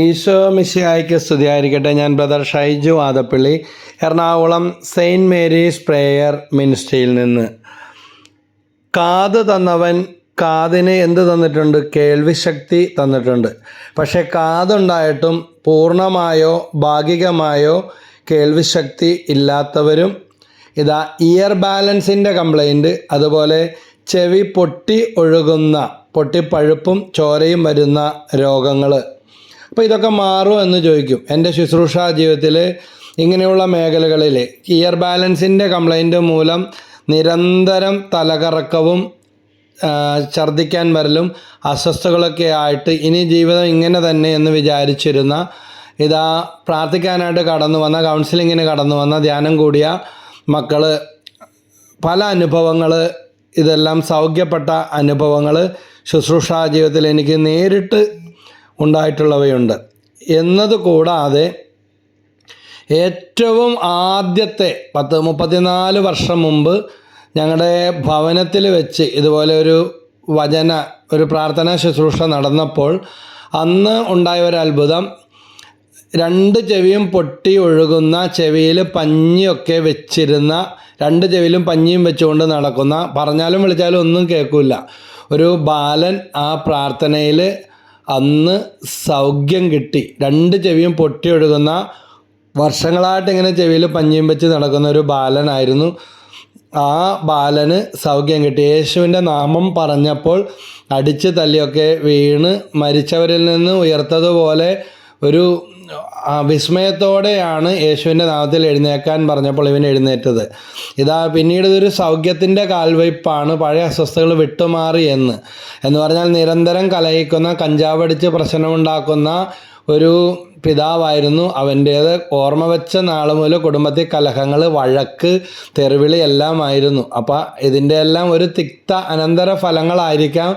ഈശോ മിശിഹായ്ക്ക് സ്തുതിയായിരിക്കട്ടെ. ഞാൻ brother Shaiju Adappally Ernakulam saint Mary's prayer മിനിസ്ട്രിയിൽ നിന്ന്. കാത് തന്നവൻ കാതിന് എന്ത് തന്നിട്ടുണ്ട്? കേൾവിശക്തി തന്നിട്ടുണ്ട്. പക്ഷേ കാതുണ്ടായിട്ടും പൂർണമായോ ഭാഗികമായോ കേൾവിശക്തി ഇല്ലാത്തവരും ഇതാ ഇയർ ബാലൻസിന്റെ കംപ്ലൈന്റ് അതുപോലെ ചെവി പൊട്ടി ഒഴുകുന്ന പൊട്ടിപ്പഴുപ്പും ചോരയും വരുന്ന രോഗങ്ങൾ അപ്പോൾ ഇതൊക്കെ മാറും എന്ന് ചോദിക്കും. എന്റെ ശുശ്രൂഷ ജീവിതത്തിൽ ഇങ്ങനെയുള്ള മേഖലകളിൽ ഇയർ ബാലൻസിന്റെ കംപ്ലൈന്റ് മൂലം നിരന്തരം തലകറക്കവും ഛർദ്ദിക്കാൻ വരലും അസ്വസ്ഥകളൊക്കെ ആയിട്ട് ഇനി ജീവിതം ഇങ്ങനെ തന്നെ എന്ന് വിചാരിച്ചിരുന്ന ഇതാ പ്രാർത്ഥിക്കാനായിട്ട് കടന്നു വന്ന കൗൺസിലിങ്ങിന് കടന്നു വന്ന ധ്യാനം കൂടിയ മക്കൾ പല അനുഭവങ്ങൾ ഇതെല്ലാം സൗഖ്യപ്പെട്ട അനുഭവങ്ങൾ ശുശ്രൂഷാ ജീവിതത്തിൽ എനിക്ക് നേരിട്ട് ഉണ്ടായിട്ടുള്ളവയുണ്ട്. എന്നത് കൂടാതെ ഏറ്റവും ആദ്യത്തെ പത്ത് മുപ്പത്തിനാല് വർഷം മുമ്പ് ഞങ്ങളുടെ ഭവനത്തിൽ വെച്ച് ഇതുപോലെ ഒരു വചന ഒരു പ്രാർത്ഥനാ ശുശ്രൂഷ നടന്നപ്പോൾ അന്ന് ഉണ്ടായ ഒരു അത്ഭുതം. രണ്ട് ചെവിയും പൊട്ടി ഒഴുകുന്ന ചെവിയിൽ പഞ്ഞിയൊക്കെ വെച്ചിരുന്ന രണ്ട് ചെവിയിലും പഞ്ഞിയും വെച്ചുകൊണ്ട് നടക്കുന്ന പറഞ്ഞാലും വിളിച്ചാലും ഒന്നും കേൾക്കില്ല ഒരു ബാലൻ ആ പ്രാർത്ഥനയിൽ അന്ന് സൗഖ്യം കിട്ടി. രണ്ട് ചെവിയും പൊട്ടി ഒഴുകുന്ന വർഷങ്ങളായിട്ട് ഇങ്ങനെ ചെവിയിൽ പഞ്ഞിയും വെച്ച് നടക്കുന്ന ഒരു ബാലനായിരുന്നു. ആ ബാലന് സൗഖ്യം കിട്ടി. യേശുവിന്റെ നാമം പറഞ്ഞപ്പോൾ അടിച്ച് തല്ലിയൊക്കെ വീണ് മരിച്ചവരിൽ നിന്ന് ഉയർത്തതുപോലെ ഒരു വിസ്മയത്തോടെയാണ് യേശുവിന്റെ നാമത്തിൽ എഴുന്നേക്കാൻ പറഞ്ഞപ്പോൾ ഇവൻ എഴുന്നേറ്റത്. ഇതാ പിന്നീട് ഇതൊരു സൗഖ്യത്തിന്റെ കാൽവയ്പ്പാണ് പഴയ അസ്വസ്ഥതകൾ വിട്ടുമാറി എന്ന്. എന്ന് പറഞ്ഞാൽ നിരന്തരം കലഹിക്കുന്ന കഞ്ചാവടിച്ച് പ്രശ്നമുണ്ടാക്കുന്ന ഒരു പിതാവായിരുന്നു അവന്റേത്. ഓർമ്മ വെച്ച നാൾ മുതൽ കുടുംബത്തിൽ കലഹങ്ങൾ വഴക്ക് തെറിവിളി എല്ലാം ആയിരുന്നു അപ്പോൾ ഇതിന്റെ എല്ലാം ഒരു തിക്ത അനന്തര ഫലങ്ങളായിരിക്കാം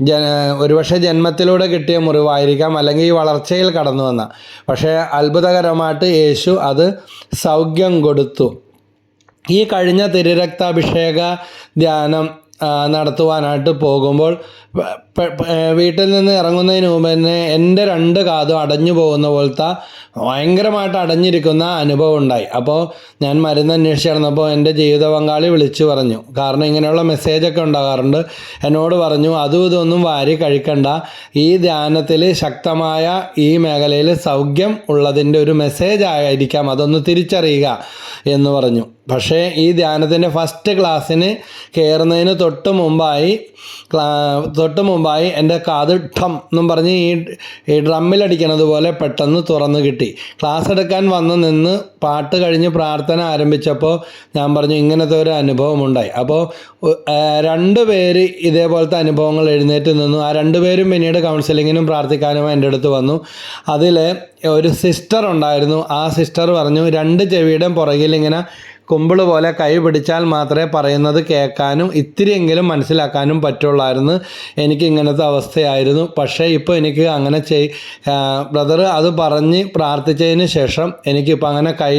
ജന ഒരുപക്ഷെ ജന്മത്തിലൂടെ കിട്ടിയ മുറിവായിരിക്കാം അല്ലെങ്കിൽ ഈ വളർച്ചയിൽ കടന്നു വന്ന. പക്ഷേ അത്ഭുതകരമായിട്ട് യേശു അത് സൗഖ്യം കൊടുത്തു. ഈ കഴിഞ്ഞ തിരുരക്താഭിഷേക ധ്യാനം നടത്തുവാനായിട്ട് പോകുമ്പോൾ വീട്ടിൽ നിന്ന് ഇറങ്ങുന്നതിന് മുമ്പ് തന്നെ എന്റെ രണ്ട് കാതും അടഞ്ഞു പോകുന്ന പോലത്തെ ഭയങ്കരമായിട്ട് അടഞ്ഞിരിക്കുന്ന അനുഭവം ഉണ്ടായി. അപ്പോൾ ഞാൻ മരുന്ന് അന്വേഷിച്ച് നടന്നപ്പോൾ എന്റെ ജീവിത പങ്കാളി വിളിച്ചു പറഞ്ഞു. കാരണം ഇങ്ങനെയുള്ള മെസ്സേജൊക്കെ ഉണ്ടാകാറുണ്ട്. എന്നോട് പറഞ്ഞു അതും ഇതൊന്നും വാരി കഴിക്കണ്ട. ഈ ധ്യാനത്തിൽ ശക്തമായ ഈ മേഖലയിൽ സൗഖ്യം ഉള്ളതിന്റെ ഒരു മെസ്സേജ് ആയിരിക്കാം. അതൊന്ന് തിരിച്ചറിയുക എന്ന് പറഞ്ഞു. പക്ഷേ ഈ ധ്യാനത്തിന്റെ ഫസ്റ്റ് ക്ലാസ്സിന് കയറുന്നതിന് തൊട്ട് മുമ്പായി തൊട്ട് മുമ്പായി എന്റെ കാത് ഠം എന്നും പറഞ്ഞ് ഈ ഈ ഡ്രമ്മിലടിക്കണത് പോലെ പെട്ടെന്ന് തുറന്നു കിട്ടി. ക്ലാസ് എടുക്കാൻ വന്ന് നിന്ന് പാട്ട് കഴിഞ്ഞ് പ്രാർത്ഥന ആരംഭിച്ചപ്പോൾ ഞാൻ പറഞ്ഞു ഇങ്ങനത്തെ ഒരു അനുഭവം ഉണ്ടായി അപ്പോൾ രണ്ട് പേര് ഇതേപോലത്തെ അനുഭവങ്ങൾ എഴുന്നേറ്റ് നിന്നു. ആ രണ്ട് പേരും പിന്നീട് കൗൺസിലിങ്ങിനും പ്രാർത്ഥിക്കാനും എന്റെ അടുത്ത് വന്നു. അതിൽ ഒരു സിസ്റ്റർ ഉണ്ടായിരുന്നു. ആ സിസ്റ്റർ പറഞ്ഞു രണ്ട് ചെവിയുടെ പുറകിൽ ഇങ്ങനെ കുമ്പിൾ പോലെ കൈ പിടിച്ചാൽ മാത്രമേ പറയുന്നത് കേൾക്കാനും ഇത്തിരിയെങ്കിലും മനസ്സിലാക്കാനും പറ്റുള്ളായിരുന്നു. എനിക്ക് ഇങ്ങനത്തെ അവസ്ഥയായിരുന്നു. പക്ഷേ ഇപ്പോൾ എനിക്ക് അങ്ങനെ ചെയ് ബ്രദർ അത് പറഞ്ഞ് പ്രാർത്ഥിച്ചതിന് ശേഷം എനിക്കിപ്പോൾ അങ്ങനെ കൈ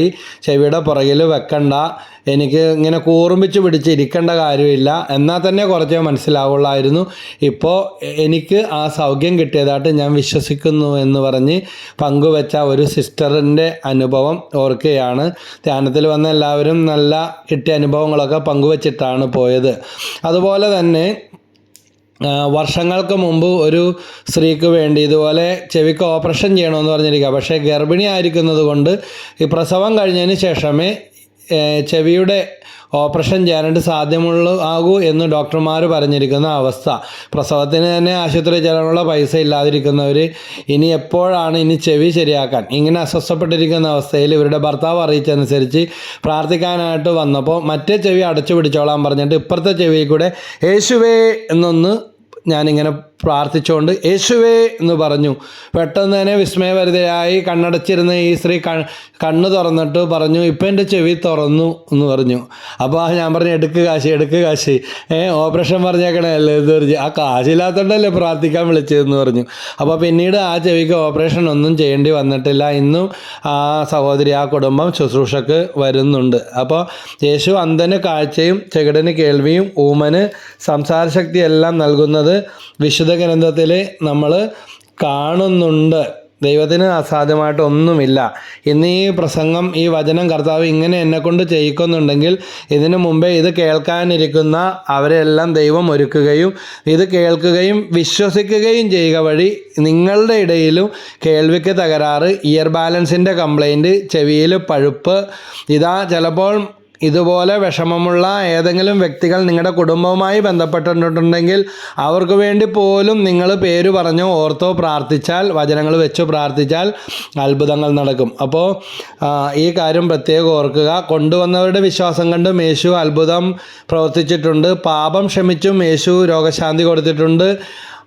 ചെവിയുടെ പുറകിൽ വെക്കണ്ട. എനിക്ക് ഇങ്ങനെ കൂർമ്മിച്ച് പിടിച്ച് ഇരിക്കേണ്ട കാര്യമില്ല. എന്നാൽ തന്നെ കുറച്ചേ മനസ്സിലാവുള്ളായിരുന്നു. ഇപ്പോൾ എനിക്ക് ആ സൗഖ്യം കിട്ടിയതായിട്ട് ഞാൻ വിശ്വസിക്കുന്നു എന്ന് പറഞ്ഞ് പങ്കുവെച്ച ഒരു സിസ്റ്ററിന്റെ അനുഭവം ഓർക്കുകയാണ്. ധ്യാനത്തിൽ വന്ന എല്ലാവരും നല്ല കിട്ടിയ അനുഭവങ്ങളൊക്കെ പങ്കുവച്ചിട്ടാണ് പോയത്. അതുപോലെ തന്നെ വർഷങ്ങൾക്ക് മുമ്പ് ഒരു സ്ത്രീക്ക് വേണ്ടി ഇതുപോലെ ചെവിക്ക് ഓപ്പറേഷൻ ചെയ്യണമെന്ന് പറഞ്ഞിരിക്കുക. പക്ഷേ ഗർഭിണി ആയിരിക്കുന്നത് കൊണ്ട് ഈ പ്രസവം കഴിഞ്ഞതിന് ശേഷമേ ചെവിയുടെ ഓപ്പറേഷൻ ചെയ്യാനായിട്ട് സാധ്യമുള്ള ആകൂ എന്ന് ഡോക്ടർമാർ പറഞ്ഞിരിക്കുന്ന അവസ്ഥ. പ്രസവത്തിന് തന്നെ ആശുപത്രി ചെലവുള്ള പൈസ ഇല്ലാതിരിക്കുന്നവർ ഇനി എപ്പോഴാണ് ഇനി ചെവി ശരിയാക്കാൻ? ഇങ്ങനെ അസ്വസ്ഥപ്പെട്ടിരിക്കുന്ന അവസ്ഥയിൽ ഇവരുടെ ഭർത്താവ് അറിയിച്ചതനുസരിച്ച് പ്രാർത്ഥിക്കാനായിട്ട് വന്നപ്പോൾ മറ്റേ ചെവി അടച്ചു പിടിച്ചോളാൻ പറഞ്ഞിട്ട് ഇപ്പുറത്തെ ചെവിയിൽ കൂടെ യേശുവേ എന്നൊന്ന് ഞാനിങ്ങനെ പ്രാർത്ഥിച്ചുകൊണ്ട് യേശുവേ എന്ന് പറഞ്ഞു. പെട്ടെന്ന് തന്നെ വിസ്മയഭരിതയായി കണ്ണടച്ചിരുന്ന ഈ സ്ത്രീ കണ് കണ്ണ് തുറന്നിട്ട് പറഞ്ഞു ഇപ്പം എന്റെ ചെവി തുറന്നു എന്ന് പറഞ്ഞു. അപ്പോൾ ഞാൻ പറഞ്ഞു എടുക്ക് കാശി എടുക്ക് കാശി. ഏ ഓപ്പറേഷൻ പറഞ്ഞേക്കണല്ലേ എന്ന് പറഞ്ഞു ആ കാശില്ലാത്തതുകൊണ്ടല്ലേ പ്രാർത്ഥിക്കാൻ വിളിച്ചതെന്ന് പറഞ്ഞു. അപ്പോൾ പിന്നീട് ആ ചെവിക്ക് ഓപ്പറേഷൻ ഒന്നും ചെയ്യേണ്ടി വന്നിട്ടില്ല. ഇന്നും ആ സഹോദരി ആ കുടുംബം ശുശ്രൂഷക്ക് വരുന്നുണ്ട്. അപ്പോൾ യേശു അന്ധന് കാഴ്ചയും ചെകിടന് കേൾവിയും ഊമന് സംസാരശക്തി എല്ലാം നൽകുന്നത് വിശുദ്ധ ഗ്രന്ഥത്തിൽ നമ്മൾ കാണുന്നുണ്ട്. ദൈവത്തിന് അസാധ്യമായിട്ട് ഒന്നുമില്ല ഇന്ന് ഈ പ്രസംഗം ഈ വചനം കർത്താവ് ഇങ്ങനെ എന്നെ കൊണ്ട് ചെയ്യിക്കുന്നുണ്ടെങ്കിൽ ഇതിനു മുമ്പേ ഇത് കേൾക്കാനിരിക്കുന്ന അവരെല്ലാം ദൈവം ഒരുക്കുകയും ഇത് കേൾക്കുകയും വിശ്വസിക്കുകയും ചെയ്യുക വഴി നിങ്ങളുടെ ഇടയിലും കേൾവിക്ക് തകരാറ് ഇയർ ബാലൻസിന്റെ കംപ്ലൈന്റ് ചെവിയിൽ പഴുപ്പ് ഇതാ ചിലപ്പോൾ ഇതുപോലെ വിഷമമുള്ള ഏതെങ്കിലും വ്യക്തികൾ നിങ്ങളുടെ കുടുംബവുമായി ബന്ധപ്പെട്ടിട്ടുണ്ടെങ്കിൽ അവർക്ക് വേണ്ടി പോലും നിങ്ങൾ പേര് പറഞ്ഞു ഓർത്തോ പ്രാർത്ഥിച്ചാൽ വചനങ്ങൾ വെച്ച് പ്രാർത്ഥിച്ചാൽ അത്ഭുതങ്ങൾ നടക്കും. അപ്പോൾ ഈ കാര്യം പ്രത്യേകം ഓർക്കുക. കൊണ്ടുവന്നവരുടെ വിശ്വാസം കണ്ടും യേശു അത്ഭുതം പ്രവർത്തിച്ചിട്ടുണ്ട്. പാപം ക്ഷമിച്ചും യേശു രോഗശാന്തി കൊടുത്തിട്ടുണ്ട്.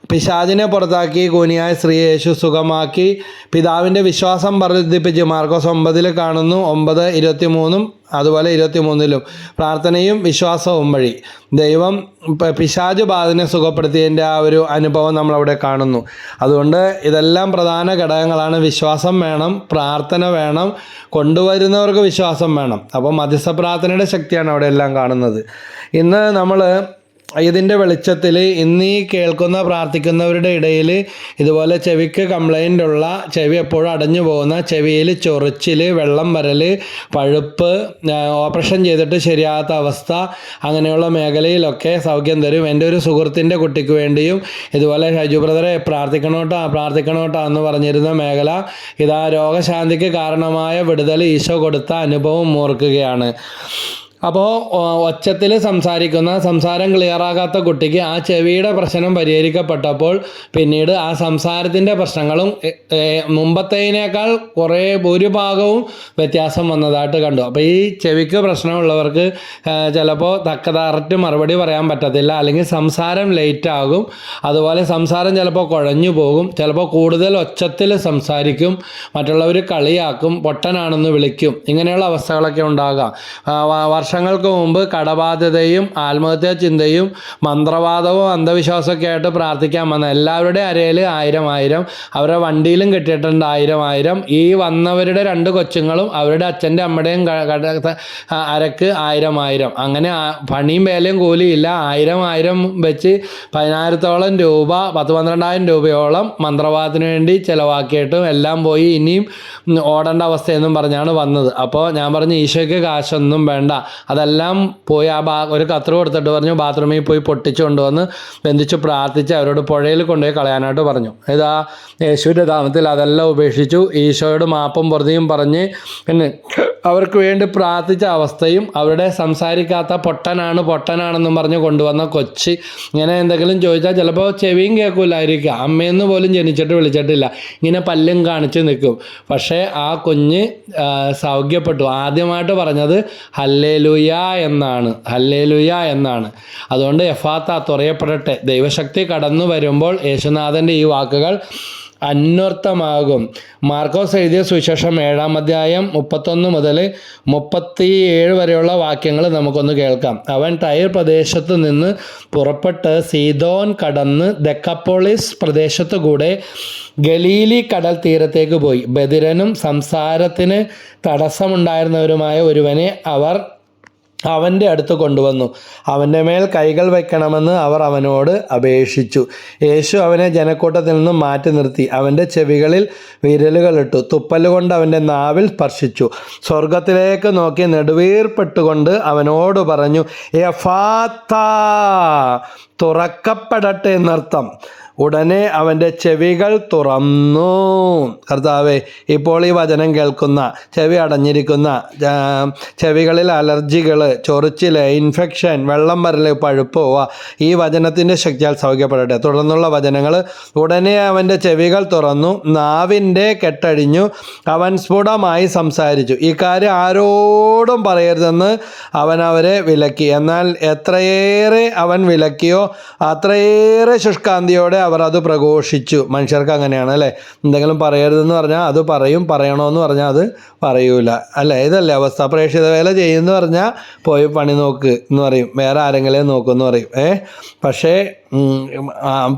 പിശാചിനെ പുറത്താക്കി കൂനിയായ സ്ത്രീ യേശു സുഖമാക്കി. പിതാവിന്റെ വിശ്വാസം വർദ്ധിപ്പിച്ച് മാർക്കോസ് ഒമ്പതിൽ കാണുന്നു. ഒമ്പത് ഇരുപത്തി മൂന്നും അതുപോലെ ഇരുപത്തി മൂന്നിലും പ്രാർത്ഥനയും വിശ്വാസവും വഴി. ദൈവം പിശാജ് ബാധനെ സുഖപ്പെടുത്തിയതിന്റെ ആ ഒരു അനുഭവം നമ്മളവിടെ കാണുന്നു. അതുകൊണ്ട് ഇതെല്ലാം പ്രധാന ഘടകങ്ങളാണ്. വിശ്വാസം വേണം പ്രാർത്ഥന വേണം കൊണ്ടുവരുന്നവർക്ക് വിശ്വാസം വേണം. അപ്പോൾ മധ്യസ്ഥ പ്രാർത്ഥനയുടെ ശക്തിയാണ് അവിടെ എല്ലാം കാണുന്നത്. ഇന്ന് നമ്മൾ ഇതിന്റെ വെളിച്ചത്തിൽ ഇന്ന് ഈ കേൾക്കുന്ന പ്രാർത്ഥിക്കുന്നവരുടെ ഇടയിൽ ഇതുപോലെ ചെവിക്ക് കംപ്ലൈന്റ് ഉള്ള ചെവി എപ്പോഴും അടഞ്ഞു പോകുന്ന ചെവിയിൽ ചൊറിച്ചിൽ വെള്ളം വരൽ പഴുപ്പ് ഓപ്പറേഷൻ ചെയ്തിട്ട് ശരിയാകാത്ത അവസ്ഥ അങ്ങനെയുള്ള മേഖലയിലൊക്കെ സൗഖ്യം തരും. എന്റെ ഒരു സുഹൃത്തിന്റെ കുട്ടിക്ക് വേണ്ടിയും ഇതുപോലെ ഷൈജു ബ്രദറെ പ്രാർത്ഥിക്കണോട്ടാ പ്രാർത്ഥിക്കണോട്ടാ എന്ന് പറഞ്ഞിരുന്ന മേഖല ഇതാ രോഗശാന്തിക്ക് കാരണമായ വിടുതൽ ഈശോ കൊടുത്ത അനുഭവം ഓർക്കുകയാണ്. അപ്പോൾ ഒച്ചത്തിൽ സംസാരിക്കുന്ന സംസാരം ക്ലിയറാകാത്ത കുട്ടിക്ക് ആ ചെവിയുടെ പ്രശ്നം പരിഹരിക്കപ്പെട്ടപ്പോൾ പിന്നീട് ആ സംസാരത്തിന്റെ പ്രശ്നങ്ങളും മുമ്പത്തേതിനേക്കാൾ കുറേ ഭൂരിഭാഗവും വ്യത്യാസം വന്നതായിട്ട് കണ്ടു. അപ്പോൾ ഈ ചെവിക്ക് പ്രശ്നമുള്ളവർക്ക് ചിലപ്പോൾ തക്ക കറക്റ്റ് മറുപടി പറയാൻ പറ്റത്തില്ല. അല്ലെങ്കിൽ സംസാരം ലേറ്റ് ആകും അതുപോലെ സംസാരം ചിലപ്പോൾ കുഴഞ്ഞു പോകും. ചിലപ്പോൾ കൂടുതൽ ഒച്ചത്തിൽ സംസാരിക്കും. മറ്റുള്ളവർ കളിയാക്കും. പൊട്ടനാണെന്ന് വിളിക്കും. ഇങ്ങനെയുള്ള അവസ്ഥകളൊക്കെ ഉണ്ടാകാം. വർഷങ്ങൾക്ക് മുമ്പ് കടബാധ്യതയും ആത്മഹത്യാ ചിന്തയും മന്ത്രവാദവും അന്ധവിശ്വാസമൊക്കെ ആയിട്ട് പ്രാർത്ഥിക്കാൻ വന്ന എല്ലാവരുടെ അരയിൽ ആയിരം ആയിരം അവരുടെ വണ്ടിയിലും കിട്ടിയിട്ടുണ്ട് ആയിരം ആയിരം. ഈ വന്നവരുടെ രണ്ട് കൊച്ചുങ്ങളും അവരുടെ അച്ഛന്റെ അമ്മയുടെയും അരക്ക് ആയിരം ആയിരം. അങ്ങനെ പണിയും വേലയും കൂലിയില്ല. ആയിരം ആയിരം വെച്ച് പതിനായിരത്തോളം രൂപ പത്ത് പന്ത്രണ്ടായിരം രൂപയോളം മന്ത്രവാദത്തിന് വേണ്ടി ചിലവാക്കിയിട്ടും എല്ലാം പോയി ഇനിയും ഓടേണ്ട അവസ്ഥയെന്നും പറഞ്ഞാണ് വന്നത്. അപ്പോൾ ഞാൻ പറഞ്ഞു ഈശോയ്ക്ക് കാശൊന്നും വേണ്ട. അതെല്ലാം പോയി ആ ബാ ഒരു കത്ര കൊടുത്തിട്ട് പറഞ്ഞു ബാത്റൂമിൽ പോയി പൊട്ടിച്ചു കൊണ്ടുവന്ന് ബന്ധിച്ച് പ്രാർത്ഥിച്ച് അവരോട് പുഴയിൽ കൊണ്ടുപോയി കളയാനായിട്ട് പറഞ്ഞു. ഇതാ യേശുവിന്റെ ധാമത്തിൽ അതെല്ലാം ഉപേക്ഷിച്ചു. ഈശോയോട് മാപ്പും പൊറുതിയും പറഞ്ഞ് പിന്നെ അവർക്ക് വേണ്ടി പ്രാർത്ഥിച്ച അവസ്ഥയും അവരുടെ സംസാരിക്കാത്ത പൊട്ടനാണ് പൊട്ടനാണെന്നും പറഞ്ഞ് കൊണ്ടുവന്ന കൊച്ചി ഇങ്ങനെ എന്തെങ്കിലും ചോദിച്ചാൽ ചിലപ്പോൾ ചെവിയും കേൾക്കില്ലായിരിക്കും അമ്മയെന്ന് പോലും ജനിച്ചിട്ട് വിളിച്ചിട്ടില്ല. ഇങ്ങനെ പല്ലും കാണിച്ച് നിൽക്കും. പക്ഷേ ആ കുഞ്ഞ് ആ, സൗഖ്യപ്പെട്ടു. ആദ്യമായിട്ട് പറഞ്ഞത് ഹല്ലേലുയ എന്നാണ് ഹല്ലേലുയ എന്നാണ്. അതുകൊണ്ട് എഫാത്ത തുറയപ്പെടട്ടെ ദൈവശക്തി കടന്നു വരുമ്പോൾ യേശുനാഥന്റെ ഈ വാക്കുകൾ അന്വർത്ഥമാകും. മാർക്കോസ് എഴുതിയ സുവിശേഷം ഏഴാം അധ്യായം മുപ്പത്തൊന്ന് മുതൽ മുപ്പത്തി ഏഴ് വരെയുള്ള വാക്യങ്ങൾ നമുക്കൊന്ന് കേൾക്കാം. അവൻ ടയർ പ്രദേശത്ത് നിന്ന് പുറപ്പെട്ട് സീതോൻ കടന്ന് ദക്കപ്പോളിസ് പ്രദേശത്തു കൂടെ ഗലീലി കടൽ തീരത്തേക്ക് പോയി. ബദിരനും സംസാരത്തിന് തടസ്സമുണ്ടായിരുന്നവരുമായ ഒരുവനെ അവർ അവന്റെ അടുത്ത് കൊണ്ടുവന്നു. അവന്റെ മേൽ കൈകൾ വയ്ക്കണമെന്ന് അവർ അവനോട് അപേക്ഷിച്ചു. യേശു അവനെ ജനക്കൂട്ടത്തിൽ നിന്നും മാറ്റി നിർത്തി. അവന്റെ ചെവികളിൽ വിരലുകളിട്ടു. തുപ്പലുകൊണ്ട് അവന്റെ നാവിൽ സ്പർശിച്ചു. സ്വർഗത്തിലേക്ക് നോക്കി നെടുവീർപ്പെട്ടുകൊണ്ട് അവനോട് പറഞ്ഞു എഫാത്ത തുറക്കപ്പെടട്ടെ എന്നർത്ഥം. ഉടനെ അവന്റെ ചെവികൾ തുറന്നു. കർത്താവെ ഇപ്പോൾ ഈ വചനം കേൾക്കുന്ന ചെവി അടഞ്ഞിരിക്കുന്ന ചെവികളിൽ അലർജികൾ ചൊറിച്ചിൽ ഇൻഫെക്ഷൻ വെള്ളം വരൽ പഴുപ്പ് ഈ വചനത്തിന്റെ ശക്തിയാൽ സൗഖ്യപ്പെടട്ടെ. തുടർന്നുള്ള വചനങ്ങൾ ഉടനെ അവന്റെ ചെവികൾ തുറന്നു നാവിന്റെ കെട്ടഴിഞ്ഞു അവൻ സ്ഫുടമായി സംസാരിച്ചു. ഈ കാര്യം ആരോടും പറയരുതെന്ന് അവൻ അവരെ വിലക്കി. എന്നാൽ എത്രയേറെ അവൻ വിലക്കിയോ അത്രയേറെ ശുഷ്കാന്തിയോടെ അവർ അത് പ്രഘോഷിച്ചു. മനുഷ്യർക്ക് അങ്ങനെയാണ് അല്ലേ? എന്തെങ്കിലും പറയരുതെന്ന് പറഞ്ഞാൽ അത് പറയും പറയണമെന്ന് പറഞ്ഞാൽ അത് പറയൂല അല്ലേ? ഇതല്ലേ അവസ്ഥ? പ്രേക്ഷിത വേല ചെയ്യുമെന്ന് പറഞ്ഞാൽ പോയി പണി നോക്ക് എന്ന് പറയും. വേറെ ആരെങ്കിലും നോക്കുമെന്ന് പറയും ഏ? പക്ഷേ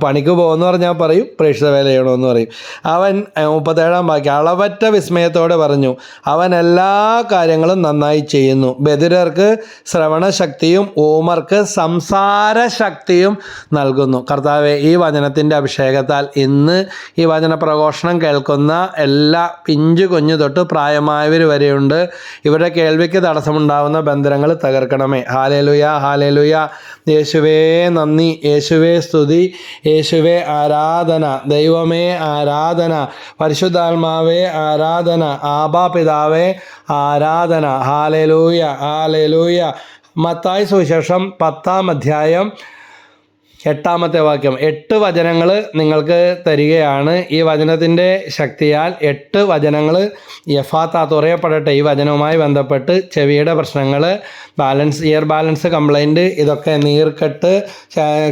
പണിക്ക് പോകുമെന്ന് പറഞ്ഞാൽ പറയും പ്രേക്ഷിത വേല ചെയ്യണമെന്ന് പറയും. അവൻ മുപ്പത്തേഴാം വാക്യം അളവറ്റ വിസ്മയത്തോടെ പറഞ്ഞു അവൻ എല്ലാ കാര്യങ്ങളും നന്നായി ചെയ്യുന്നു. ബദിരർക്ക് ശ്രവണശക്തിയും ഓമർക്ക് സംസാര ശക്തിയും നൽകുന്നു. കർത്താവെ ഈ വചനത്തിന്റെ അഭിഷേകത്താൽ ഇന്ന് ഈ വചന പ്രഘോഷണം കേൾക്കുന്ന എല്ലാ പിഞ്ചു കുഞ്ഞു തൊട്ട് പ്രായമായവർ വരെയുണ്ട്. ഇവരുടെ കേൾവിക്ക് തടസ്സമുണ്ടാവുന്ന ബന്ധനങ്ങൾ തകർക്കണമേ. Hallelujah hallelujah. യേശുവേ നന്ദി. യേശുവേ സ്തുതി. യേശുവേ ആരാധന. ദൈവമേ ആരാധന. പരിശുദ്ധാത്മാവേ ആരാധന. ആബാ പിതാവേ ആരാധന. Hallelujah hallelujah. മത്തായി സുവിശേഷം പത്താം അധ്യായം എട്ടാമത്തെ വാക്യം. എട്ട് വചനങ്ങൾ നിങ്ങൾക്ക് തരികയാണ്. ഈ വചനത്തിന്റെ ശക്തിയാൽ എട്ട് വചനങ്ങൾ യഫാത്ത തുറയപ്പെടട്ടെ ഈ വചനവുമായി ബന്ധപ്പെട്ട് ചെവിയുടെ പ്രശ്നങ്ങൾ ബാലൻസ് ഇയർ ബാലൻസ് കംപ്ലൈന്റ് ഇതൊക്കെ നീർക്കെട്ട്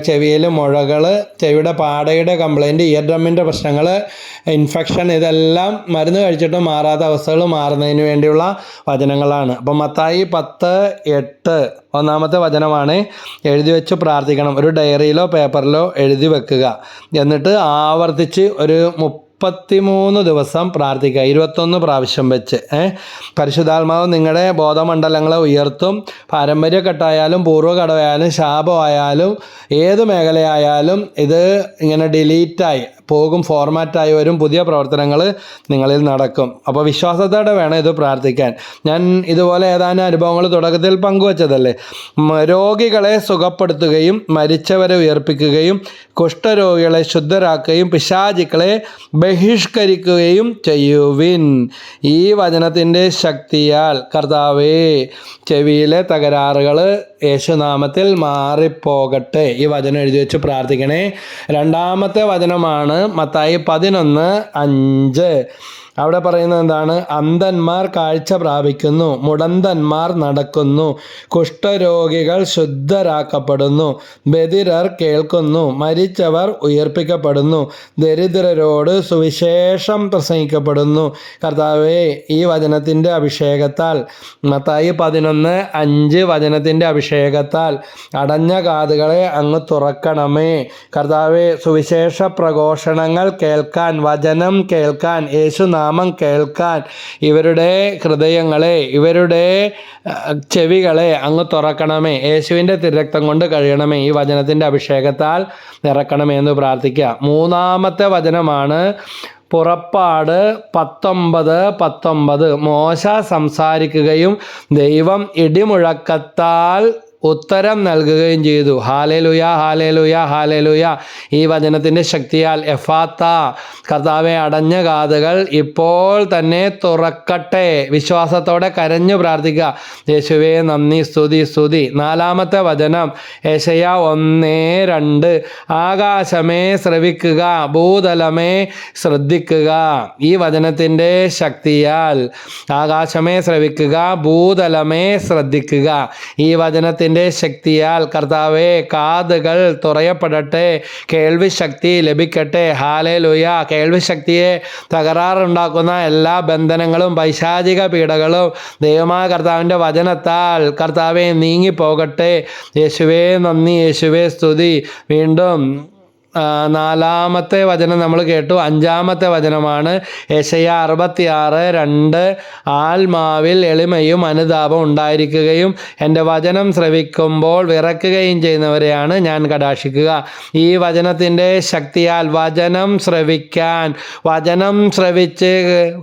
ചെവിയിൽ മുഴകൾ ചെവിയുടെ പാടയുടെ കംപ്ലൈന്റ് ഇയർ ഡ്രമ്മിന്റെ പ്രശ്നങ്ങൾ ഇൻഫെക്ഷൻ ഇതെല്ലാം മരുന്ന് കഴിച്ചിട്ട് മാറാത്ത അവസ്ഥകൾ മാറുന്നതിന് വേണ്ടിയുള്ള വചനങ്ങളാണ്. അപ്പം മത്തായി പത്ത് എട്ട് ഒന്നാമത്തെ വചനമാണ്. എഴുതി വെച്ച് പ്രാർത്ഥിക്കണം. ഒരു പേപ്പറിലോ എഴുതി വെക്കുക. എന്നിട്ട് ആവർത്തിച്ച് ഒരു മുപ്പത്തിമൂന്ന് ദിവസം പ്രാർത്ഥിക്കുക. ഇരുപത്തൊന്ന് പ്രാവശ്യം വെച്ച് പരിശുദ്ധാത്മാവ് നിങ്ങളുടെ ബോധമണ്ഡലങ്ങളെ ഉയർത്തും. പാരമ്പര്യക്കെട്ടായാലും പൂർവഘടമായാലും ശാപമായാലും ഏത് മേഖലയായാലും ഇത് ഇങ്ങനെ ഡിലീറ്റായി പോകും ഫോർമാറ്റായി വരും പുതിയ പ്രവർത്തനങ്ങൾ നിങ്ങളിൽ നടക്കും. അപ്പോൾ വിശ്വാസത്തോടെ വേണം ഇത് പ്രാർത്ഥിക്കാൻ. ഞാൻ ഇതുപോലെ ഏതാനും അനുഭവങ്ങൾ തുടക്കത്തിൽ പങ്കുവച്ചതല്ലേ? രോഗികളെ സുഖപ്പെടുത്തുകയും മരിച്ചവരെ ഉയർപ്പിക്കുകയും കുഷ്ഠരോഗികളെ ശുദ്ധരാക്കുകയും പിശാചിക്കളെ ബഹിഷ്കരിക്കുകയും ചെയ്യുവിൻ. ഈ വചനത്തിന്റെ ശക്തിയാൽ കർത്താവേ ചെവിയിലെ തകരാറുകൾ യേശുനാമത്തിൽ മാറിപ്പോകട്ടെ. ഈ വചനം എഴുതി വെച്ച് പ്രാർത്ഥിക്കണേ. രണ്ടാമത്തെ വചനമാണ് മത്തായി പതിനൊന്ന് അഞ്ച്. അവിടെ പറയുന്നത് എന്താണ്? അന്ധന്മാർ കാഴ്ച പ്രാപിക്കുന്നു മുടന്തന്മാർ നടക്കുന്നു കുഷ്ഠരോഗികൾ ശുദ്ധരാക്കപ്പെടുന്നു ബധിരർ കേൾക്കുന്നു മരിച്ചവർ ഉയർപ്പിക്കപ്പെടുന്നു ദരിദ്രരോട് സുവിശേഷം പ്രസംഗിക്കപ്പെടുന്നു. കർത്താവേ ഈ വചനത്തിന്റെ അഭിഷേകത്താൽ മത്തായി പതിനൊന്ന് അഞ്ച് വചനത്തിന്റെ അഭിഷേകത്താൽ അടഞ്ഞ കാതുകളെ അങ്ങ് തുറക്കണമേ. കർത്താവെ സുവിശേഷ പ്രഘോഷണങ്ങൾ കേൾക്കാൻ വചനം കേൾക്കാൻ യേശുനാമം കേൾക്കാൻ ഇവരുടെ ഹൃദയങ്ങളെ ഇവരുടെ ചെവികളെ അങ്ങ് തുറക്കണമേ. യേശുവിന്റെ തിരക്തം കൊണ്ട് കഴിയണമേ. ഈ വചനത്തിന്റെ അഭിഷേകത്താൽ നിറക്കണമേ എന്ന് പ്രാർത്ഥിക്കുക. മൂന്നാമത്തെ വചനമാണ് പുറപ്പാട് പത്തൊമ്പത് പത്തൊമ്പത്. മോശ സംസാരിക്കുകയും ദൈവം ഇടിമുഴക്കത്താൽ ഉത്തരം നൽകുകയും ചെയ്തു. Hallelujah hallelujah hallelujah. ഈ വചനത്തിന്റെ ശക്തിയാൽ എഫാത്ത കർത്താവെ അടഞ്ഞ കാതുകൾ ഇപ്പോൾ തന്നെ തുറക്കട്ടെ. വിശ്വാസത്തോടെ കരഞ്ഞു പ്രാർത്ഥിക്കുക. യേശുവേ നന്ദി സ്തുതി സ്തുതി. നാലാമത്തെ വചനം യേശയ ഒന്നേ രണ്ട്. ആകാശമേ ശ്രവിക്കുക ഭൂതലമേ ശ്രദ്ധിക്കുക. ഈ വചനത്തിന്റെ ശക്തിയാൽ ആകാശമേ ശ്രവിക്കുക ഭൂതലമേ ശ്രദ്ധിക്കുക. ഈ വചനത്തിന്റെ ശക്തിയാൽ കർത്താവെ കാതുകൾ തുറയപ്പെടട്ടെ കേൾവി ശക്തി ലഭിക്കട്ടെ. ഹാലേ ലുയ കേൾവി ശക്തിയെ തകരാറുണ്ടാക്കുന്ന എല്ലാ ബന്ധനങ്ങളും പൈശാചിക പീഡകളും ദൈവമായ കർത്താവിന്റെ വചനത്താൽ കർത്താവെ നീങ്ങിപ്പോകട്ടെ. യേശുവേ നന്ദി. യേശുവേ സ്തുതി. വീണ്ടും നാലാമത്തെ വചനം നമ്മൾ കേട്ടു. അഞ്ചാമത്തെ വചനമാണ് യശയ അറുപത്തിയാറ് രണ്ട് ആൽമാവിൽ എളിമയും അനുതാപം ഉണ്ടായിരിക്കുകയും എന്റെ വചനം ശ്രവിക്കുമ്പോൾ വിറക്കുകയും ചെയ്യുന്നവരെയാണ് ഞാൻ കടാക്ഷിക്കുക. ഈ വചനത്തിന്റെ ശക്തിയാൽ വചനം ശ്രവിക്കാൻ വചനം ശ്രവിച്ച്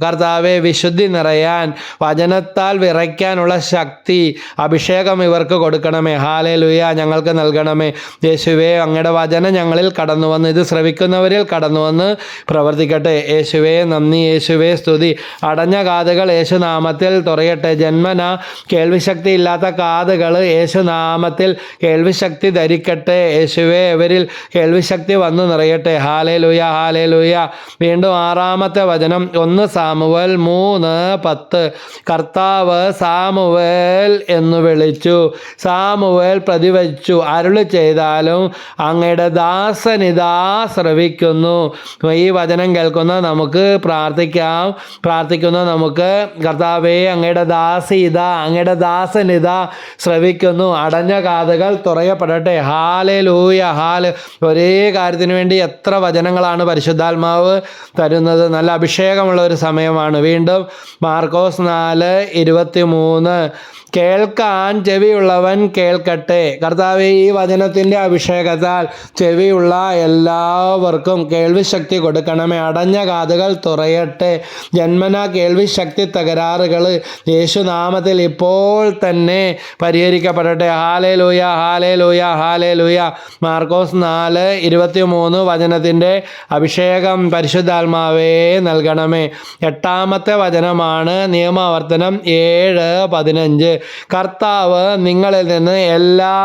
കർത്താവെ വിശുദ്ധി നിറയാൻ വചനത്താൽ വിറയ്ക്കാനുള്ള ശക്തി അഭിഷേകം ഇവർക്ക് കൊടുക്കണമേ. ഹാലേ ലുയ ഞങ്ങൾക്ക് നൽകണമേ. യേശുവേ അങ്ങയുടെ വചനം ഞങ്ങളിൽ കടന്നു വന്ന് ഇത് ശ്രവിക്കുന്നവരിൽ കടന്നു വന്ന് പ്രവർത്തിക്കട്ടെ. യേശുവേ നന്ദി യേശുവേ സ്തുതി. അടഞ്ഞ കാതുകൾ യേശുനാമത്തിൽ തുറയട്ടെ. ജന്മന കേൾവിശക്തി ഇല്ലാത്ത കാതുകൾ യേശുനാമത്തിൽ കേൾവിശക്തി ധരിക്കട്ടെ. യേശുവേ ഇവരിൽ കേൾവിശക്തി വന്നു നിറയട്ടെ. ഹാലേ ലുയ ഹാലേ ലുയ വീണ്ടും ആറാമത്തെ വചനം. ഒന്ന് സാമുവൽ മൂന്ന് പത്ത്. കർത്താവ് സാമുവൽ എന്ന് വിളിച്ചു. സാമുവൽ പ്രതിവച്ചു അരുളി ചെയ്താലും അങ്ങയുടെ ദാസൻ ഇതാ ശ്രവിക്കുന്നു. ഈ വചനം കേൾക്കുന്ന നമുക്ക് പ്രാർത്ഥിക്കാം. പ്രാർത്ഥിക്കുന്ന നമുക്ക് കർത്താവേ അങ്ങയുടെ ദാസി ഇതാ അങ്ങയുടെ ദാസൻ ഇതാ ശ്രവിക്കുന്നു. അടഞ്ഞ കാതുകൾ തുറയപ്പെടട്ടെ. ഹാലേ ലൂയ ഹാൽ ഒരേ കാര്യത്തിന് വേണ്ടി എത്ര വചനങ്ങളാണ് പരിശുദ്ധാത്മാവ് തരുന്നത്. നല്ല അഭിഷേകമുള്ള ഒരു സമയമാണ്. വീണ്ടും മാർക്കോസ് നാല് ഇരുപത്തി മൂന്ന് കേൾക്കാൻ ചെവിയുള്ളവൻ കേൾക്കട്ടെ. കർത്താവ് ഈ വചനത്തിന്റെ അഭിഷേകത്താൽ ചെവിയുള്ള എല്ലാവർക്കും കേൾവിശക്തി കൊടുക്കണമേ. അടഞ്ഞ കാതുകൾ തുറയട്ടെ. ജന്മന കേൾവിശക്തി തകരാറുകൾ യേശുനാമത്തിൽ ഇപ്പോൾ തന്നെ പരിഹരിക്കപ്പെടട്ടെ. ഹാലേ ലൂയ ഹാലേ ലൂയ ഹാലേ ലൂയ മാർക്കോസ് നാല് ഇരുപത്തി മൂന്ന് വചനത്തിന്റെ അഭിഷേകം പരിശുദ്ധാത്മാവേ നൽകണമേ. എട്ടാമത്തെ വചനമാണ് നിയമാവർത്തനം ഏഴ് പതിനഞ്ച്. കർത്താവ് നിങ്ങളിൽ നിന്ന് എല്ലാ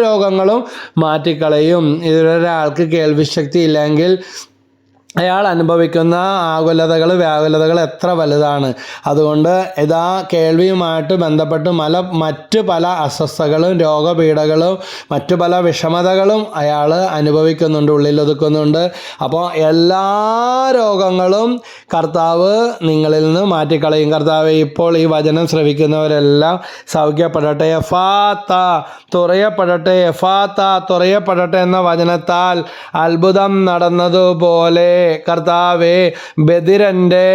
രോഗങ്ങളും മാറ്റിക്കളയും. ഇതിലൊരാൾക്ക് കേൾവിശക്തി ഇല്ലെങ്കിൽ അയാൾ അനുഭവിക്കുന്ന ആകുലതകൾ വ്യാകുലതകൾ എത്ര വലുതാണ്. അതുകൊണ്ട് ഇതാ കേൾവിയുമായിട്ട് ബന്ധപ്പെട്ട് മല മറ്റ് പല അസ്വസ്ഥകളും രോഗപീഠകളും മറ്റു പല വിഷമതകളും അയാൾ അനുഭവിക്കുന്നുണ്ട് ഉള്ളിലൊതുക്കുന്നുണ്ട്. അപ്പോൾ എല്ലാ രോഗങ്ങളും കർത്താവ് നിങ്ങളിൽ നിന്ന് മാറ്റിക്കളയും. കർത്താവ് ഇപ്പോൾ ഈ വചനം ശ്രവിക്കുന്നവരെല്ലാം സൗഖ്യപ്പെടട്ടെ. എഫാത്ത തുറയപ്പെടട്ടെ. എഫാത്ത തുറയപ്പെടട്ടെ എന്ന വചനത്താൽ അത്ഭുതം നടന്നതുപോലെ കർത്താവെ ബദിരന്റെ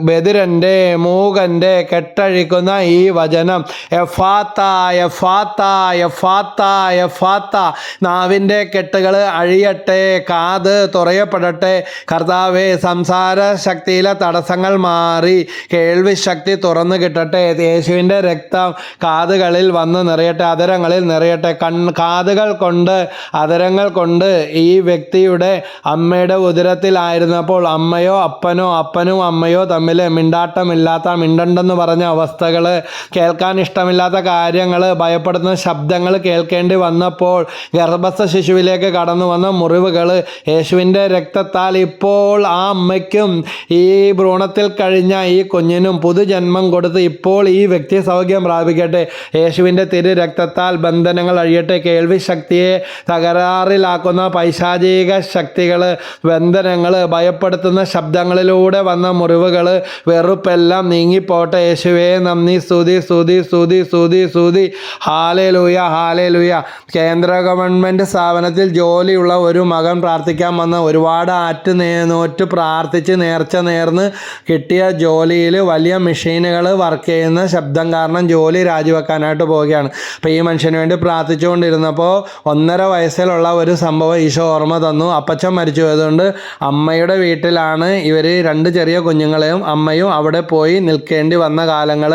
ബദിരന്റെ മൂകന്റെ കെട്ടഴിക്കുന്ന ഈ വചനം എഫാത്ത എഫാത്ത എഫാത്ത എഫാത്ത നാവിന്റെ കെട്ടുകൾ അഴിയട്ടെ കാത് തുറയപ്പെടട്ടെ. കർത്താവെ സംസാര ശക്തിയിലെ തടസ്സങ്ങൾ മാറി കേൾവി ശക്തി തുറന്നു കിട്ടട്ടെ. യേശുവിന്റെ രക്തം കാതുകളിൽ വന്ന് നിറയട്ടെ അതരങ്ങളിൽ നിറയട്ടെ. കൺ കാതുകൾ കൊണ്ട് അതരങ്ങൾ കൊണ്ട് ഈ വ്യക്തിയുടെ അമ്മയുടെ ഉദരത്തിലായിരുന്നപ്പോൾ അമ്മയോ അപ്പനോ അപ്പനും അമ്മയോ തമ്മിൽ മിണ്ടാട്ടമില്ലാത്ത മിണ്ടണ്ടെന്ന് പറഞ്ഞ അവസ്ഥകൾ കേൾക്കാൻ ഇഷ്ടമില്ലാത്ത കാര്യങ്ങൾ ഭയപ്പെടുന്ന ശബ്ദങ്ങൾ കേൾക്കേണ്ടി വന്നപ്പോൾ ഗർഭസ്ഥ ശിശുവിലേക്ക് കടന്നു വന്ന മുറിവുകൾ യേശുവിന്റെ രക്തത്താൽ ഇപ്പോൾ ആ അമ്മയ്ക്കും ഈ ഭ്രൂണത്തിൽ കഴിഞ്ഞ ഈ കുഞ്ഞിനും പുതുജന്മം കൊടുത്ത് ഇപ്പോൾ ഈ വ്യക്തി സൗഖ്യം പ്രാപിക്കട്ടെ. യേശുവിന്റെ തിരു രക്തത്താൽ ബന്ധനങ്ങൾ അഴിയട്ടെ. കേൾവി ശക്തിയെ തകരാറിലാക്കുന്ന പൈശാചിക ശക്തികൾ ബന്ധനങ്ങൾ ഭയപ്പെടുത്തുന്ന ശബ്ദങ്ങളിലൂടെ വന്ന മുറിവുകൾ വെറുപ്പെല്ലാം നീങ്ങിപ്പോട്ടെ. യേശുവേ നന്ദി. സ്തുതി സ്തുതി സ്തുതി സ്തുതി സ്തുതി. ഹാലേ ലൂയ ഹാലേ ലൂയ കേന്ദ്ര ഗവൺമെന്റ് സ്ഥാപനത്തിൽ ജോലിയുള്ള ഒരു മകൻ പ്രാർത്ഥിക്കാൻ വന്ന ഒരുപാട് ആറ്റ് നോറ്റ് പ്രാർത്ഥിച്ച് നേർച്ച നേർന്ന് കിട്ടിയ ജോലിയിൽ വലിയ മെഷീനുകൾ വർക്ക് ചെയ്യുന്ന ശബ്ദം കാരണം ജോലി രാജിവെക്കാനായിട്ട് പോവുകയാണ്. അപ്പോൾ ഈ മനുഷ്യന് വേണ്ടി പ്രാർത്ഥിച്ചുകൊണ്ടിരുന്നപ്പോൾ ഒന്നര വയസ്സിലുള്ള ഒരു സംഭവം ഈശോ ഓർമ്മ തന്നു. അപ്പച്ചൻ മരിച്ചു പോയതുകൊണ്ട് അമ്മയുടെ വീട്ടിലാണ് ഇവർ രണ്ട് ചെറിയ കുഞ്ഞുങ്ങളെയും അമ്മയും അവിടെ പോയി നിൽക്കേണ്ടി വന്ന കാലങ്ങൾ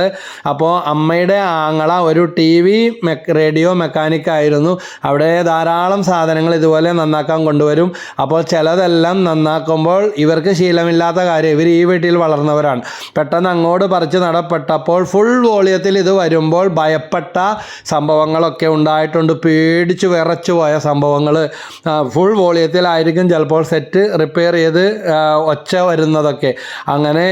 അപ്പോൾ അമ്മയുടെ ആങ്ങള ഒരു ടി വി റേഡിയോ മെക്കാനിക് ആയിരുന്നു. അവിടെ ധാരാളം സാധനങ്ങൾ ഇതുപോലെ നന്നാക്കാൻ കൊണ്ടുവരും. അപ്പോൾ ചിലതെല്ലാം നന്നാക്കുമ്പോൾ ഇവർക്ക് ശീലമില്ലാത്ത കാര്യം ഇവർ ഈ വീട്ടിൽ വളർന്നവരാണ്. പെട്ടെന്ന് അങ്ങോട്ട് പറിച്ച് നടപ്പെട്ടപ്പോൾ ഫുൾ വോളിയത്തിൽ ഇത് വരുമ്പോൾ ഭയപ്പെട്ട സംഭവങ്ങളൊക്കെ ഉണ്ടായിട്ടുണ്ട്. പേടിച്ച് വിറച്ചു പോയ സംഭവങ്ങൾ ഫുൾ വോളിയത്തിലായിരിക്കും ചിലപ്പോൾ സെറ്റ് റിപ്പയർ ചെയ്ത് ഒച്ച വരുന്നതൊക്കെ. അങ്ങനെ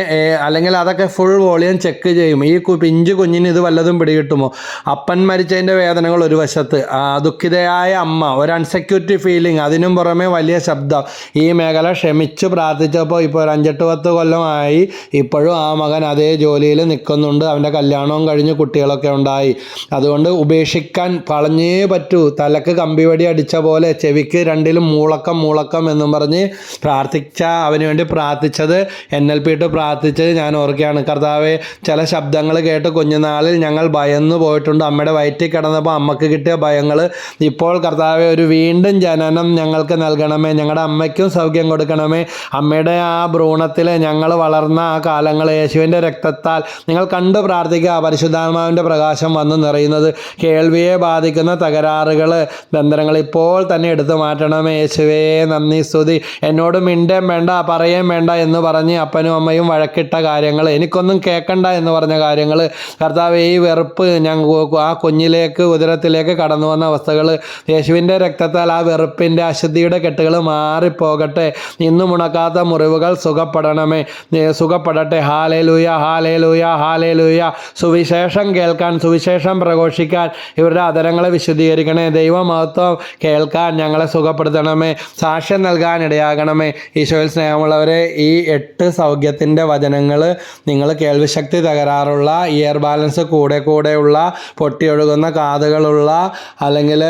അല്ലെങ്കിൽ അതൊക്കെ ഫുൾ വോളിയം ചെക്ക് ചെയ്യും. ഈ പിഞ്ച് കുഞ്ഞിന് ഇത് വല്ലതും പിടികിട്ടുമോ? അപ്പൻ മരിച്ചതിന്റെ വേദനകൾ ഒരു വശത്ത്. ദുഃഖിതയായ അമ്മ ഒരു അൺസെക്യൂരിറ്റി ഫീലിംഗ് അതിനും പുറമെ വലിയ ശബ്ദം. ഈ മേഖല ക്ഷമിച്ച് പ്രാർത്ഥിച്ചപ്പോൾ ഇപ്പോൾ ഒരു അഞ്ചെട്ട് പത്ത് കൊല്ലമായി ഇപ്പോഴും ആ മകൻ അതേ ജോലിയിൽ നിൽക്കുന്നുണ്ട്. അവന്റെ കല്യാണവും കഴിഞ്ഞ് കുട്ടികളൊക്കെ ഉണ്ടായി. അതുകൊണ്ട് ഉപേക്ഷിക്കാൻ പറഞ്ഞേ പറ്റൂ. തലക്ക് കമ്പിവടി അടിച്ച പോലെ ചെവിക്ക് രണ്ടിലും മൂളക്കം മൂളക്കം എന്നും പറഞ്ഞ് പ്രാർത്ഥിച്ച അവന് വേണ്ടി പ്രാർത്ഥിച്ചത്. എൻ എൽ പി ഇട്ട് പ്രാർത്ഥിച്ചത്. ഞാൻ ഓർക്കുകയാണ് കർത്താവെ ചില ശബ്ദങ്ങൾ കേട്ട് കുഞ്ഞുനാളിൽ ഞങ്ങൾ ഭയന്നു പോയിട്ടുണ്ട്. അമ്മയുടെ വയറ്റിൽ കിടന്നപ്പോൾ അമ്മയ്ക്ക് കിട്ടിയ ഭയങ്ങൾ ഇപ്പോൾ കർത്താവെ ഒരു വീണ്ടും ജനനം ഞങ്ങൾക്ക് നൽകണമേ. ഞങ്ങളുടെ അമ്മയ്ക്കും സൗഖ്യം കൊടുക്കണമേ. അമ്മയുടെ ആ ഭ്രൂണത്തിൽ ഞങ്ങൾ വളർന്ന ആ കാലങ്ങൾ യേശുവിന്റെ രക്തത്താൽ നിങ്ങൾ കണ്ടു പ്രാർത്ഥിക്കുക. പരിശുദ്ധാത്മാവിന്റെ പ്രകാശം വന്ന് നിറയുന്നത്. കേൾവിയെ ബാധിക്കുന്ന തകരാറുകൾ ബന്ധനങ്ങൾ ഇപ്പോൾ തന്നെ എടുത്തു മാറ്റണമേ. യേശുവേ നന്ദി സ്തുതി. എന്നോട് മിണ്ടേം വേണ്ട പറയേം വേണ്ട എന്ന് പറഞ്ഞ് അപ്പനും അമ്മയും വഴക്കിട്ട കാര്യങ്ങൾ എനിക്കൊന്നും കേൾക്കണ്ട എന്ന് പറഞ്ഞ കാര്യങ്ങൾ കർത്താവ് ഈ വെറുപ്പ് ഞങ്ങൾ ആ കുഞ്ഞിലേക്ക് ഉദരത്തിലേക്ക് കടന്നു വന്ന അവസ്ഥകൾ യേശുവിന്റെ രക്തത്താൽ ആ വെറുപ്പിന്റെ അശുദ്ധിയുടെ കെട്ടുകൾ മാറിപ്പോകട്ടെ. ഇന്നും ഉണക്കാത്ത മുറിവുകൾ സുഖപ്പെടണമേ. സുഖപ്പെടട്ടെ. ഹാലേ ലൂയ ഹാലേ ലൂയ ഹാലേ ലൂയ സുവിശേഷം കേൾക്കാൻ സുവിശേഷം പ്രഘോഷിക്കാൻ ഇവരുടെ അതരങ്ങളെ വിശുദ്ധീകരിക്കണേ. ദൈവമഹത്വം കേൾക്കാൻ ഞങ്ങളെ സുഖപ്പെടുത്തണമേ. സാക്ഷ്യം നൽകാൻ ഇടയാകണമേ ഈശോയിൽ സ്നേഹമുള്ളവരെ ഈ എട്ട് സൗഖ്യത്തിന്റെ വചനങ്ങൾ നിങ്ങൾ കേൾവിശക്തി തകരാറുള്ള ഇയർ ബാലൻസ് കൂടെ കൂടെയുള്ള പൊട്ടിയൊഴുകുന്ന കാതുകളുള്ള അല്ലെങ്കിൽ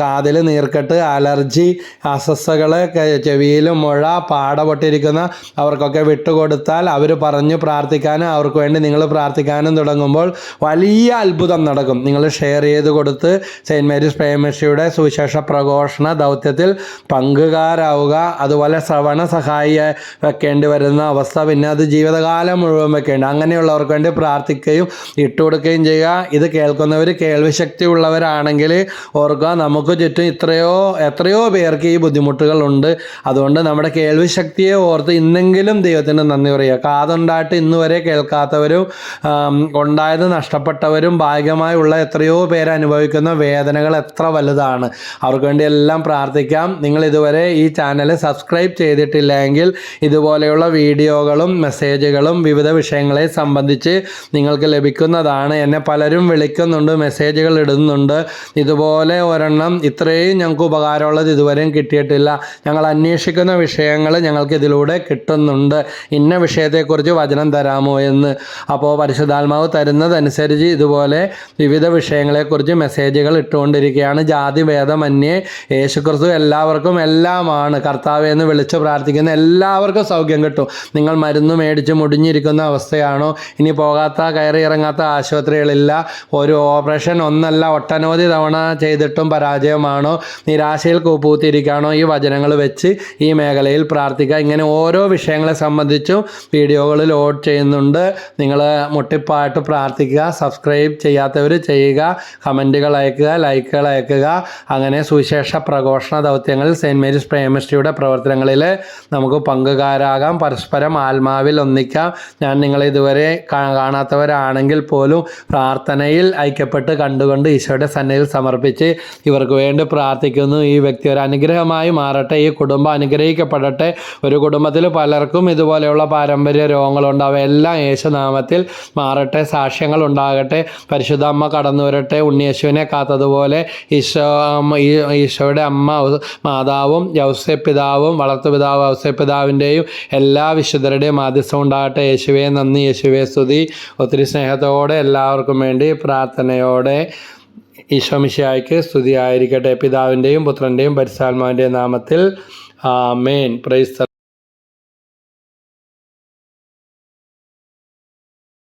കാതിൽ നീർക്കെട്ട് അലർജി അസ്വസ്ഥകൾ ചെവിയിൽ മുഴ പാട പൊട്ടിയിരിക്കുന്ന അവർക്കൊക്കെ വിട്ടുകൊടുത്താൽ അവർ പറഞ്ഞു പ്രാർത്ഥിക്കാനും അവർക്ക് വേണ്ടി നിങ്ങൾ പ്രാർത്ഥിക്കാനും തുടങ്ങുമ്പോൾ വലിയ അത്ഭുതം നടക്കും. നിങ്ങൾ ഷെയർ ചെയ്ത് കൊടുത്ത് സെയിന്റ് മേരീസ് പ്രേമഷിയുടെ സുവിശേഷ പ്രഘോഷണ ദൗത്യത്തിൽ പങ്കുകാരാവുക. അതുപോലെ ശ്രവണ സഹായി വെക്കേണ്ടി വരുന്ന അവസ്ഥ പിന്നെ അത് ജീവിതകാലം മുഴുവൻ വെക്കേണ്ട അങ്ങനെയുള്ളവർക്ക് വേണ്ടി പ്രാർത്ഥിക്കുകയും ഇട്ടുകൊടുക്കുകയും ചെയ്യുക. ഇത് കേൾക്കുന്നവർ കേൾവിശക്തി ഉള്ളവരാണെങ്കിൽ ഓർക്കുക നമുക്ക് ചുറ്റും ഇത്രയോ എത്രയോ പേർക്ക് ഈ ബുദ്ധിമുട്ടുകളുണ്ട്. അതുകൊണ്ട് നമ്മുടെ കേൾവിശക്തിയെ ഓർത്ത് ഇന്നെങ്കിലും ദൈവത്തിന് നന്ദി പറയുക. കാതുണ്ടായിട്ട് ഇന്ന് വരെ കേൾക്കാത്തവരും ഉണ്ടായത് നഷ്ടപ്പെട്ടവരും ഭാഗികമായുള്ള എത്രയോ പേര് അനുഭവിക്കുന്ന വേദനകൾ എത്ര വലുതാണ്. അവർക്ക് വേണ്ടി എല്ലാം പ്രാർത്ഥിക്കാം. നിങ്ങൾ ഇതുവരെ ഈ ചാനൽ സബ്സ്ക്രൈബ് ചെയ്തിട്ടില്ലെങ്കിൽ ഇതുപോലെയുള്ള വീഡിയോകളും മെസ്സേജുകളും വിവിധ വിഷയങ്ങളെ സംബന്ധിച്ച് നിങ്ങൾക്ക് ലഭിക്കുന്നതാണ്. എന്നെ പലരും വിളിക്കുന്നുണ്ട് മെസ്സേജുകൾ ഇടുന്നുണ്ട്. ഇതുപോലെ ഒരെണ്ണം ഇത്രയും ഞങ്ങൾക്ക് ഉപകാരമുള്ളത് ഇതുവരെയും കിട്ടിയിട്ടില്ല. ഞങ്ങൾ അന്വേഷിക്കുന്ന വിഷയങ്ങൾ ഞങ്ങൾക്ക് ഇതിലൂടെ കിട്ടുന്നുണ്ട്. ഇന്ന വിഷയത്തെക്കുറിച്ച് വചനം തരാമോ എന്ന്. അപ്പോൾ പരിശുദ്ധാത്മാവ് തരുന്നതനുസരിച്ച് ഇതുപോലെ വിവിധ വിഷയങ്ങളെക്കുറിച്ച് മെസ്സേജുകൾ ഇട്ടുകൊണ്ടിരിക്കുകയാണ്. ജാതി ഭേദമന്യേ യേശുക്രിസ്തു എല്ലാവർക്കും എല്ലാമാണ്. കർത്താവ് എന്ന് വിളിച്ച് പ്രാർത്ഥിക്കുന്ന എല്ലാവർക്കും സൗഖ്യം കിട്ടും. നിങ്ങൾ മരുന്ന് മേടിച്ച് മുടിഞ്ഞിരിക്കുന്ന അവസ്ഥയാണോ? ഇനി പോകാത്ത കയറി ഇറങ്ങാത്ത ആശുപത്രികളില്ല. ഒരു ഓപ്പറേഷൻ ഒന്നല്ല ഒട്ടനവധി തവണ ചെയ്തിട്ടും പരാജയമാണോ? നിരാശയിൽ കൂപ്പൂത്തിരിക്കുകയാണോ ഈ വചനങ്ങൾ വെച്ച് ഈ മേഖലയിൽ പ്രാർത്ഥിക്കുക. ഇങ്ങനെ ഓരോ വിഷയങ്ങളെ സംബന്ധിച്ചും വീഡിയോകൾ ലോഡ് ചെയ്യുന്നുണ്ട്. നിങ്ങൾ മുട്ടിപ്പായിട്ട് പ്രാർത്ഥിക്കുക സബ്സ്ക്രൈബ് ചെയ്യാത്തവർ ചെയ്യുക കമന്റുകൾ അയക്കുക ലൈക്കുകൾ അയക്കുക. അങ്ങനെ സുവിശേഷ പ്രഘോഷണ ദൗത്യങ്ങളിൽ സെയിന്റ് മേരീസ് പ്രേമശ്രീയുടെ പ്രവർത്തനങ്ങളിൽ നമുക്ക് പങ്കുകാരാകാം. പരസ്പരം ആത്മാവിൽ ഒന്നിക്കാം. ഞാൻ നിങ്ങളെ ഇതുവരെ കാണാത്തവരാണെങ്കിൽ പോലും പ്രാർത്ഥനയിൽ ഐക്യപ്പെട്ട് കണ്ടുകൊണ്ട് ഈശോയുടെ സന്നിധിയിൽ സമർപ്പിച്ച് ഇവർക്ക് വേണ്ടി പ്രാർത്ഥിക്കുന്നു. ഈ വ്യക്തി ഒരു അനുഗ്രഹമായി മാറട്ടെ. ഈ കുടുംബം അനുഗ്രഹിക്കപ്പെടട്ടെ. ഒരു കുടുംബത്തിൽ പലർക്കും ഇതുപോലെയുള്ള പാരമ്പര്യ രോഗങ്ങളുണ്ട്. അവയെല്ലാം യേശുനാമത്തിൽ മാറട്ടെ. സാക്ഷ്യങ്ങൾ ഉണ്ടാകട്ടെ. പരിശുദ്ധ അമ്മ കടന്നു വരട്ടെ. ഉണ്ണിയേശുവിനെ കാത്തതുപോലെ ഈശോ ഈശോയുടെ അമ്മ മാതാവും മാതാവും യൗസെ പിതാവും വളർത്തു പിതാവ് ഔസെ പിതാവിന്റെയും എല്ലാ വിശുദ്ധരുടെയും മാധ്യസ്ഥം ഉണ്ടാകട്ടെ. യേശുവെ നന്ദി. യേശുവെ സ്തുതി. ഒത്തിരി സ്നേഹത്തോടെ എല്ലാവർക്കും വേണ്ടി പ്രാർത്ഥനയോടെ ഈശോമിശിയായ്ക്ക് സ്തുതി ആയിരിക്കട്ടെ പിതാവിന്റെയും പുത്രന്റെയും പരിശാത്മാവിന്റെയും നാമത്തിൽ ആമേൻ. പ്രൈസ്